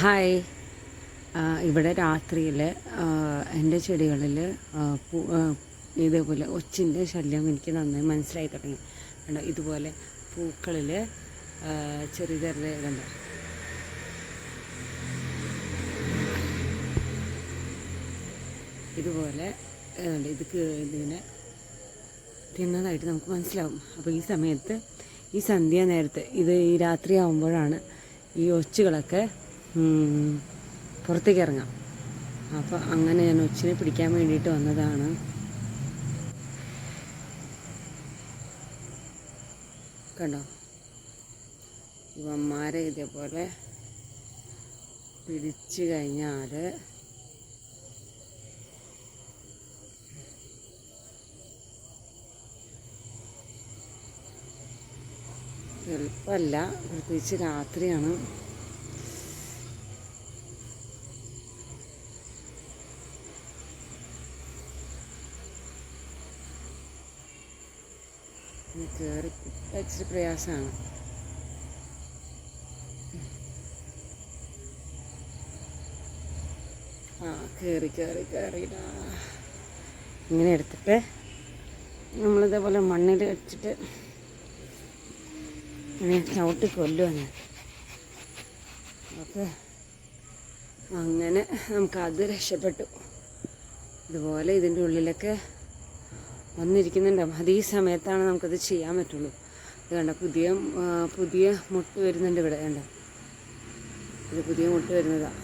Hi. ഇവിടെ രാത്രിയിൽ എന്റെ ചെടികളിൽ ഇതേപോലെ ഒച്ചിന്റെ ശല്യം എനിക്ക് നന്നായി മനസ്സിലായി തുടങ്ങി. കണ്ടോ ഇതുപോലെ പൂക്കളിൽ ചെറിയ ചെറിയ കണ്ടോ ഇതുപോലെ ഇത് ഇതിങ്ങനെ തിന്നതായിട്ട് നമുക്ക് മനസ്സിലാവും. അപ്പോൾ ഈ സമയത്ത് ഈ സന്ധ്യ നേരത്തെ ഇത് ഈ രാത്രി ആകുമ്പോഴാണ് ഈ ഒച്ചുകളൊക്കെ പുറത്തേക്ക് ഇറങ്ങാം. അപ്പോൾ അങ്ങനെ ഞാൻ ഒച്ചിനെ പിടിക്കാൻ വേണ്ടിയിട്ട് വന്നതാണ്. കണ്ടോ? ഇവന്മാരെ ഇതേപോലെ പിടിച്ചു കഴിഞ്ഞാൽ എളുപ്പമല്ല. പ്രത്യേകിച്ച് രാത്രിയാണ്. കയറി ഇച്ചിരി പ്രയാസമാണ്. ആ കയറി കയറി കയറിയിടാ ഇങ്ങനെ എടുത്തിട്ട് നമ്മളിതേപോലെ മണ്ണിൽ വെച്ചിട്ട് ഇങ്ങനെ ചവിട്ടി കൊല്ലുവാണ്. ഓക്കെ അങ്ങനെ നമുക്കത് രക്ഷപ്പെട്ടു. ഇതുപോലെ ഇതിന്റെ ഉള്ളിലൊക്കെ വന്നിരിക്കുന്നുണ്ടാവും അത് ഈ സമയത്താണ് നമുക്കത് ചെയ്യാൻ പറ്റുള്ളൂ. ഇത് കണ്ട പുതിയ പുതിയ മുട്ട് വരുന്നുണ്ട് ഇവിടെ. കണ്ട? ഇത് പുതിയ മുട്ട് വരുന്നതാണ്